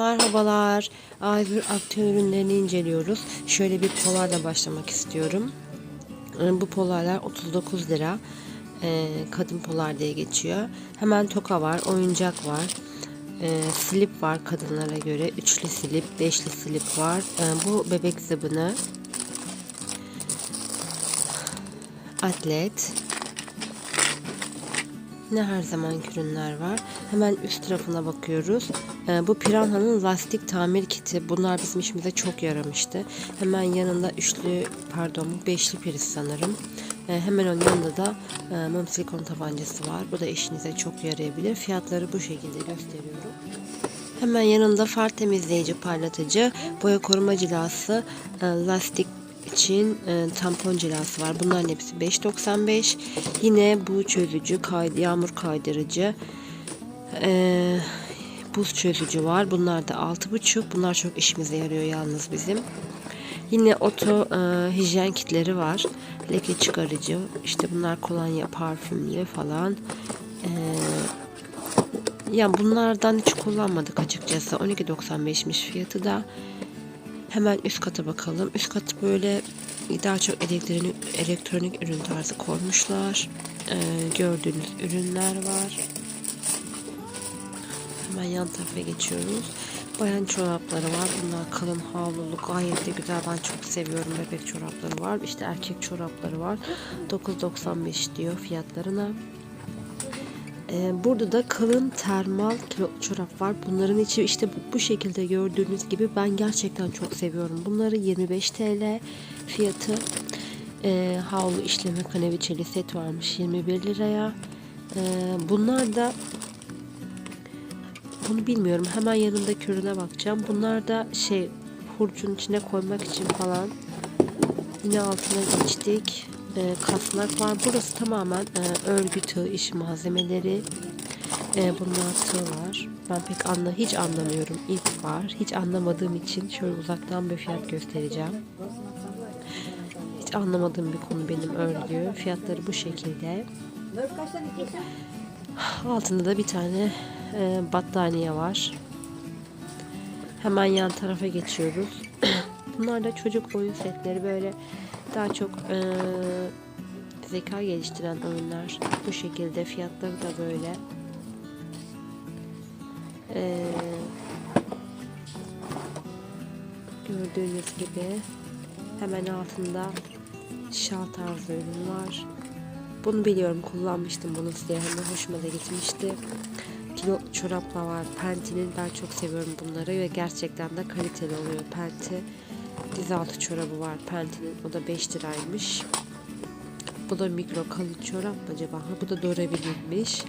merhabalar. A1 aktüel ürünlerini inceliyoruz. Şöyle bir polarla başlamak istiyorum. Ee, Bu polarlar 39 lira. Ee, kadın polar diye geçiyor. Hemen toka var, oyuncak var. Ee, slip var kadınlara göre. Üçlü slip, beşli slip var. Bu bebek zıbını. Atlet. Ne her zaman ürünler var. Hemen üst tarafına bakıyoruz. Ee, bu Piranha'nın lastik tamir kiti. Bunlar bizim işimize çok yaramıştı. Hemen yanında üçlü, pardon bu beşli priz sanırım. Ee, hemen onun yanında da e, mum silikon tabancası var. Bu da işinize çok yarayabilir. Fiyatları bu şekilde gösteriyorum. Hemen yanında far temizleyici parlatıcı, boya koruma cilası, e, lastik için e, tampon cilası var. Bunların hepsi 5.95. Yine bu çözücü, kay, yağmur kaydırıcı, e, buz çözücü var. Bunlar da 6.5. Bunlar çok işimize yarıyor yalnız bizim. Yine oto e, hijyen kitleri var. Leke çıkarıcı. İşte bunlar kolonya, parfümlü falan. E, ya bunlardan hiç kullanmadık açıkçası. 12.95'miş fiyatı da. Hemen üst kata bakalım. Üst katı böyle daha çok elektronik, elektronik ürün tarzı koymuşlar. Ee, gördüğünüz ürünler var. Hemen yan tarafa geçiyoruz. Bayan çorapları var. Bunlar kalın havlulu. Gayet de güzel. Ben çok seviyorum. Bebek çorapları var. İşte erkek çorapları var. 9.95 diyor fiyatlarına. Ee, burada da kalın termal çorap var. Bunların içi işte bu, bu şekilde gördüğünüz gibi ben gerçekten çok seviyorum. Bunları 25 TL fiyatı. Ee, havlu işleme kaneviçeli set varmış 21 liraya. Ee, bunlar da bunu bilmiyorum. Hemen yanında ürüne bakacağım. Bunlar da şey hurcun içine koymak için falan. Yine altına geçtik. E, kasnak var. Burası tamamen e, örgü tığ iş malzemeleri. E, bunlar tığ var. Ben pek anla hiç anlamıyorum. İp var. Hiç anlamadığım için şöyle uzaktan bir fiyat göstereceğim. Hiç anlamadığım bir konu benim örgü. Fiyatları bu şekilde. Altında da bir tane e, battaniye var. Hemen yan tarafa geçiyoruz. Bunlar da çocuk oyun setleri böyle daha çok e, zeka geliştiren oyunlar. Bu şekilde fiyatları da böyle. E, gördüğünüz gibi hemen altında şal tarzı ürün var. Bunu biliyorum kullanmıştım bunu hemen hoşuma da gitmişti. Kilo çorapla var. Penti'nin ben çok seviyorum bunları ve gerçekten de kaliteli oluyor Penti. Dizaltı çorabı var Penti'nin. O da 5 liraymış. Bu da mikro kalın çorap mı acaba? Ha, bu da durabilirmiş.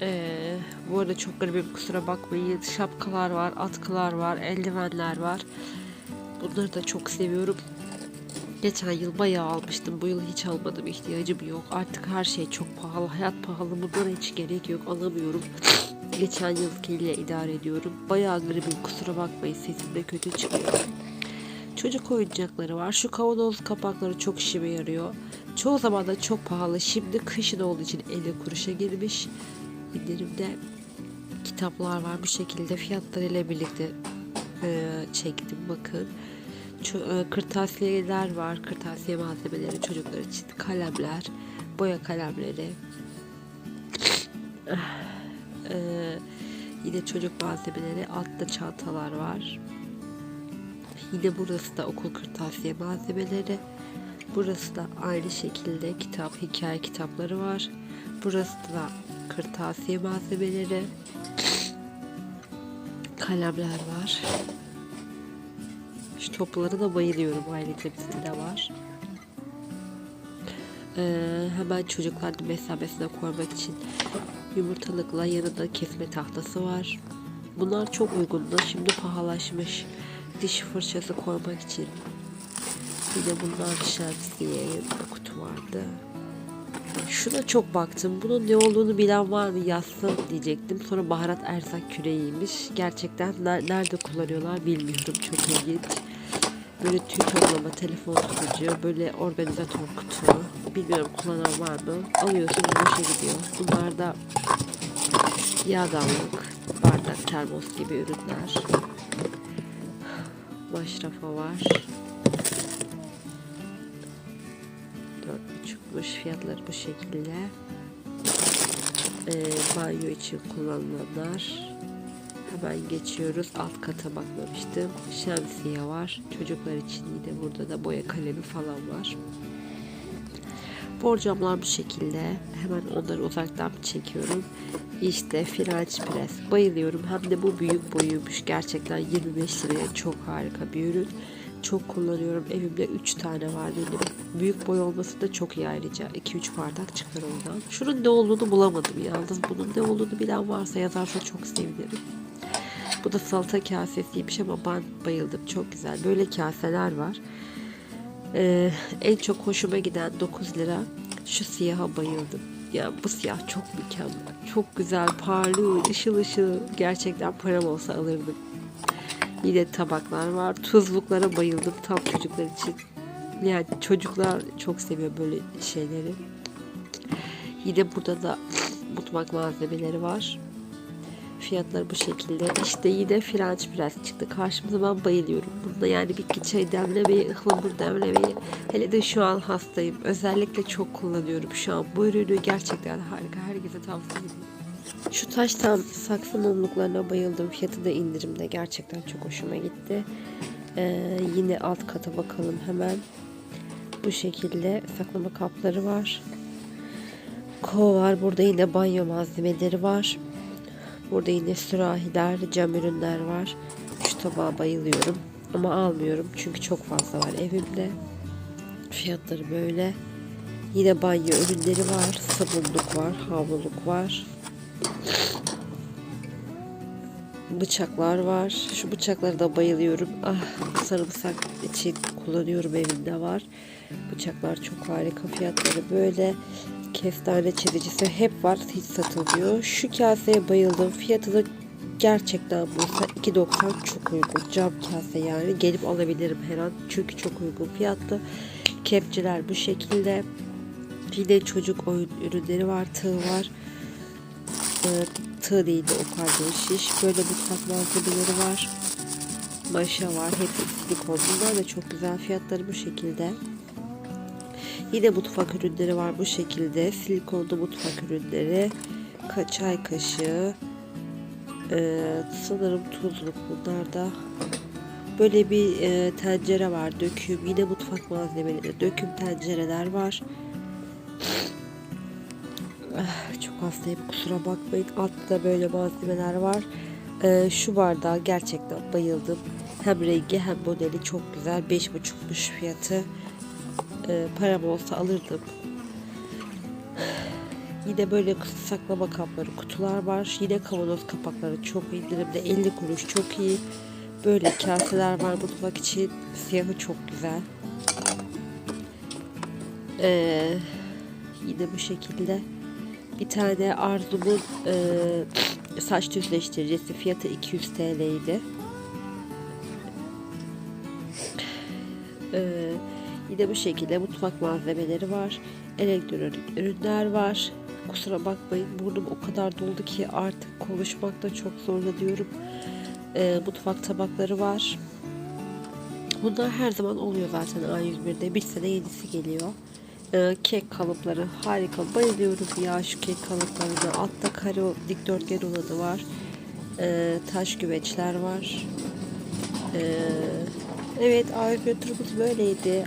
Ee, bu arada çok garibim kusura bakmayın. Şapkalar var, atkılar var, eldivenler var. Bunları da çok seviyorum. Geçen yıl bayağı almıştım. Bu yıl hiç almadım. ihtiyacım yok. Artık her şey çok pahalı. Hayat pahalı. Bunlara hiç gerek yok. Alamıyorum. Geçen yılkiyle idare ediyorum. Bayağı garibim. Kusura bakmayın. Sesim de kötü çıkıyor. Çocuk oyuncakları var. Şu kavanoz kapakları çok işime yarıyor. Çoğu zaman da çok pahalı. Şimdi kışın olduğu için 50 kuruşa girmiş. İndirimde kitaplar var bu şekilde fiyatlarıyla birlikte e, çektim bakın. E, kırtasiyeler var. Kırtasiye malzemeleri çocuklar için. Kalemler, boya kalemleri. Ee, yine çocuk malzemeleri. Altta çantalar var. Yine burası da okul kırtasiye malzemeleri. Burası da aynı şekilde kitap, hikaye kitapları var. Burası da kırtasiye malzemeleri. Kalemler var. Şu toplara da bayılıyorum. Ayrıca bizde de var. Ee, hemen çocukların mesabesine koymak için yumurtalıkla yanında kesme tahtası var. Bunlar çok uygundu. Şimdi pahalaşmış. Diş fırçası koymak için. Bir de bunlar şemsiye kutu vardı. Şuna çok baktım. Bunun ne olduğunu bilen var mı yazsın diyecektim. Sonra baharat erzak küreğiymiş. Gerçekten ner- nerede kullanıyorlar bilmiyorum. Çok ilginç. Böyle tüy toplama, telefon tutucu, böyle organizatör kutu. Bilmiyorum kullanan var mı? Alıyorsun boşa gidiyor. Bunlar da yağdanlık, bardak. termos gibi ürünler. Maşrafa var. Dört buçukmuş fiyatları bu şekilde. Ee, banyo için kullanılanlar. Hemen geçiyoruz. Alt kata bakmamıştım. Şemsiye var. Çocuklar için yine burada da boya kalemi falan var. Borcamlar bu şekilde. Hemen onları uzaktan çekiyorum. İşte French press. Bayılıyorum. Hem de bu büyük boyuymuş. Gerçekten 25 liraya çok harika bir ürün. Çok kullanıyorum. Evimde 3 tane var benim. Büyük boy olması da çok iyi ayrıca. 2-3 bardak çıkar ondan. Şunun ne olduğunu bulamadım yalnız. Bunun ne olduğunu bilen varsa yazarsa çok sevinirim. Bu da salata kasesiymiş ama ben bayıldım. Çok güzel. Böyle kaseler var. Ee, en çok hoşuma giden 9 lira. Şu siyaha bayıldım. Ya bu siyah çok mükemmel. Çok güzel, parlıyor, ışıl ışıl. Gerçekten param olsa alırdım. Yine tabaklar var. Tuzluklara bayıldım tam çocuklar için. Yani çocuklar çok seviyor böyle şeyleri. Yine burada da mutfak malzemeleri var. Fiyatları bu şekilde. İşte yine French press çıktı. Karşımıza ben bayılıyorum. Bunda yani bitki çayı demlemeyi, ıhlamur demlemeyi. Hele de şu an hastayım. Özellikle çok kullanıyorum şu an. Bu ürünü gerçekten harika. Herkese tavsiye ederim. Şu taş tam saksı mumluklarına bayıldım. Fiyatı da indirimde. Gerçekten çok hoşuma gitti. Ee, yine alt kata bakalım hemen. Bu şekilde saklama kapları var. Kova var. Burada yine banyo malzemeleri var. Burada yine sürahiler, cam ürünler var. Şu tabağa bayılıyorum. Ama almıyorum çünkü çok fazla var evimde. Fiyatları böyle. Yine banyo ürünleri var. Sabunluk var, havluluk var. Bıçaklar var. Şu bıçaklara da bayılıyorum. Ah sarımsak için kullanıyorum evimde var. Bıçaklar çok harika. Fiyatları böyle. Kestane çizicisi hep var. Hiç satılmıyor. Şu kaseye bayıldım. Fiyatı da gerçekten buysa 2.90 çok uygun. Cam kase yani. Gelip alabilirim her an. Çünkü çok uygun fiyatlı. Kepçeler bu şekilde. Yine çocuk oyun ürünleri var. Tığ var. Ee, tığ değil de o pardon şiş. Böyle mutfak malzemeleri var. Maşa var. Hepsi silikon. Bunlar da çok güzel. Fiyatları bu şekilde. Yine mutfak ürünleri var bu şekilde. Silikonlu mutfak ürünleri. Çay kaşığı. Ee, sanırım tuzluk bunlar da. Böyle bir e, tencere var. Döküm. Yine mutfak malzemeleri. Döküm tencereler var. Ah, çok hastayım kusura bakmayın. Altta böyle malzemeler var. Ee, şu bardağa gerçekten bayıldım. Hem rengi hem modeli çok güzel. 5,5'muş fiyatı. Ee, param olsa alırdım. Yine böyle saklama kapları, kutular var. Yine kavanoz kapakları çok indirimde. 50 kuruş çok iyi. Böyle kaseler var mutfak için. Siyahı çok güzel. Ee, yine bu şekilde bir tane Arzu'nun e, saç düzleştiricisi fiyatı 200 TL'ydi. Ee, yine bu şekilde mutfak malzemeleri var. Elektronik ürünler var. Kusura bakmayın burnum o kadar doldu ki artık konuşmakta çok zorlanıyorum. Ee, mutfak tabakları var. Bunlar her zaman oluyor zaten A101'de. Bir sene yenisi geliyor. Ee, kek kalıpları harika. Bayılıyorum ya şu kek kalıplarına. Altta kare dikdörtgen olanı var. Ee, taş güveçler var. Ee, evet A101 turumuz böyleydi.